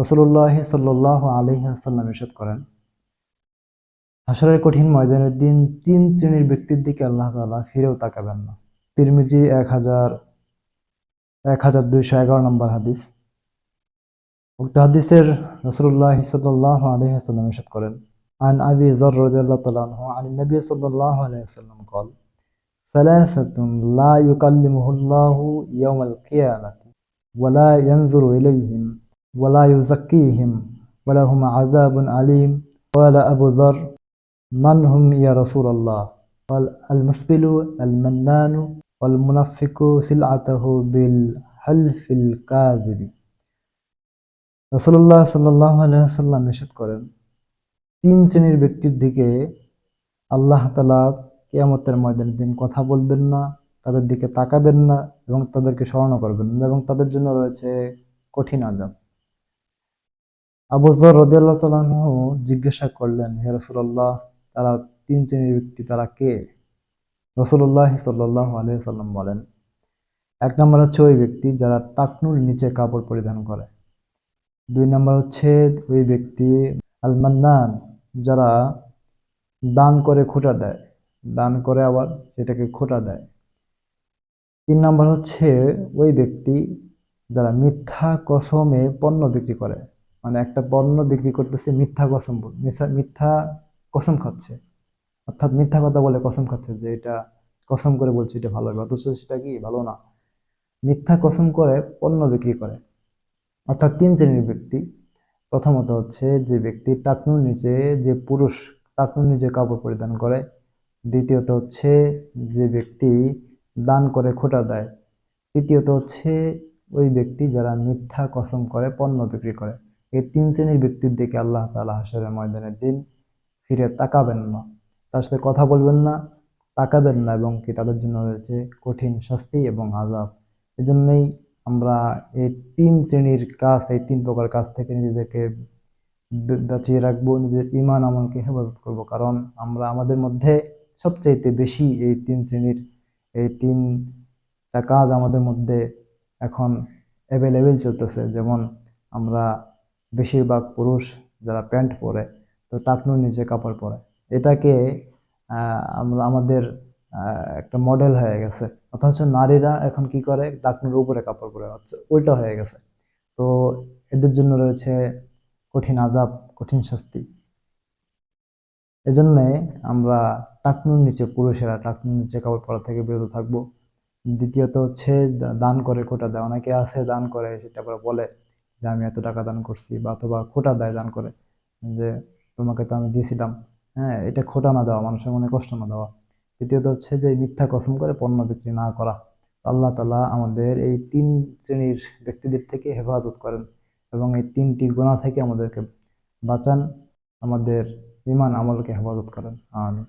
রসুল্লাহ সাল্লাহ আলহিহাসাল্লাম ইসাদ করেন হাসরের কঠিন ময়দানের দিন তিন শ্রেণির ব্যক্তির দিকে আল্লাহ তালা ফিরেও তাকাবেন না। তিরমিজির এক হাজার এক হাজার দুইশো এগারো নম্বর হাদিস। উক্ত হাদিসের রসুল্লাহ সাল্লাহ আলহিহাসাল্লাম ইসাদ করেন, আন আবি জর রদিয়াল্লাহ তালাহ আন নবী সাল্লাহ আলহিহাসাল্লাম কল, সালাসাতুন লা ইউকাল্লিমুহুল্লাহু ইয়াউমাল কিয়ামাতি ওয়ালা ইয়ানজুরু ইলাইহিম। ولا ينظر إليهم ولا يزكيهم ولهم عذاب أليم قال أبو ذر من هم يا رسول الله قال المسبل المنان والمنفق سلعته بالحلف الكاذب رسول الله صلى الله عليه وسلم ইরশাদ করেন তিন শ্রেণীর ব্যক্তির দিকে আল্লাহ তালা কেয়ামতের ময়দানের দিন কথা বলবেন না তাদের দিকে তাকাবেন না এবং তাদেরকে স্মরণ করবেন না এবং তাদের জন্য রয়েছে কঠিন আজাব আবু জর রদিয়াল্লাহ জিজ্ঞাসা করলেন, হে রসুল্লাহ তারা তিন শ্রেণির ব্যক্তি, তারা কে? রসুল্লাহ সাল্লাহ আলহি সাল্লাম বলেন, এক নম্বর হচ্ছে ওই ব্যক্তি যারা টাকনুর নিচে কাপড় পরিধান করে। দুই নম্বর হচ্ছে ওই ব্যক্তি আল মান্নান যারা দান করে খোটা দেয়। দান করে আবার সেটাকে খোটা দেয়। তিন নম্বর হচ্ছে ওই ব্যক্তি যারা মিথ্যা কসমে পণ্য বিক্রি করে। মানে একটা পণ্য বিক্রি করতেছে মিথ্যা কসম মিথ্যা কসম খাচ্ছে। অর্থাৎ মিথ্যা কথা বলে কসম খাচ্ছে যে এটা কসম করে বলছে এটা ভালো হবে। অথচ সেটা কি? ভালো না। মিথ্যা কসম করে পণ্য বিক্রি করে। অর্থাৎ তিন শ্রেণির ব্যক্তি। প্রথমত হচ্ছে যে ব্যক্তি টাকনুর নিচে যে পুরুষ টাকনুর নিচে কাপড় পরিধান করে। দ্বিতীয়ত হচ্ছে যে ব্যক্তি দান করে খোটা দেয়। তৃতীয়ত হচ্ছে ওই ব্যক্তি যারা মিথ্যা কসম করে পণ্য বিক্রি করে। এই তিন শ্রেণির ব্যক্তির দিকে আল্লাহ তালা হাসরের ময়দানের দিন ফিরে তাকাবেন না। তার সাথে কথা বলবেন না, তাকাবেন না এবং কি তাদের জন্য রয়েছে কঠিন শাস্তি এবং আজাব এজন্যই আমরা এই তিন শ্রেণির কাজ, এই তিন প্রকার কাজ থেকে নিজেদেরকে বাঁচিয়ে রাখব নিজের ইমান আমলকে হেফাজত করব। কারণ আমরা আমাদের মধ্যে সবচাইতে বেশি এই তিন শ্রেণির, এই তিনটা কাজ আমাদের মধ্যে এখন অ্যাভেলেবেল চলতেছে। যেমন আমরা বেশিরভাগ পুরুষ যারা প্যান্ট পরে, তো টাকনুর নিচে কাপড় পরে। এটাকে আমরা, আমাদের একটা মডেল হয়ে গেছে। অথচ নারীরা এখন কি করে? টাকনুর উপরে কাপড় পরে হচ্ছে উল্টা হয়ে গেছে। তো এদের জন্য রয়েছে কঠিন আজাব কঠিন শাস্তি। এজন্যে আমরা টাকনুর নিচে পুরুষেরা টাকনুর নিচে কাপড় পরা থেকে বিরত থাকব। দ্বিতীয়ত হচ্ছে দান করে কোটা দেয় অনেকে আছে দান করে, সেটা আবার বলে। যে আমি এত টাকা দান করছি বা অথবা খোটা দেয় দান করে, যে তোমাকে তো আমি দিয়েছিলাম হ্যাঁ এটা খোটা না দেওয়া, মানুষের মনে কষ্ট না দেওয়া। তৃতীয়ত হচ্ছে যে মিথ্যা কসম করে পণ্য বিক্রি না করা। আল্লাহ তালা আমাদের এই তিন শ্রেণির ব্যক্তিদের থেকে হেফাজত করেন এবং এই তিনটি গুণা থেকে আমাদেরকে বাঁচান, আমাদের ইমান আমলকে হেফাজত করেন। আমিন।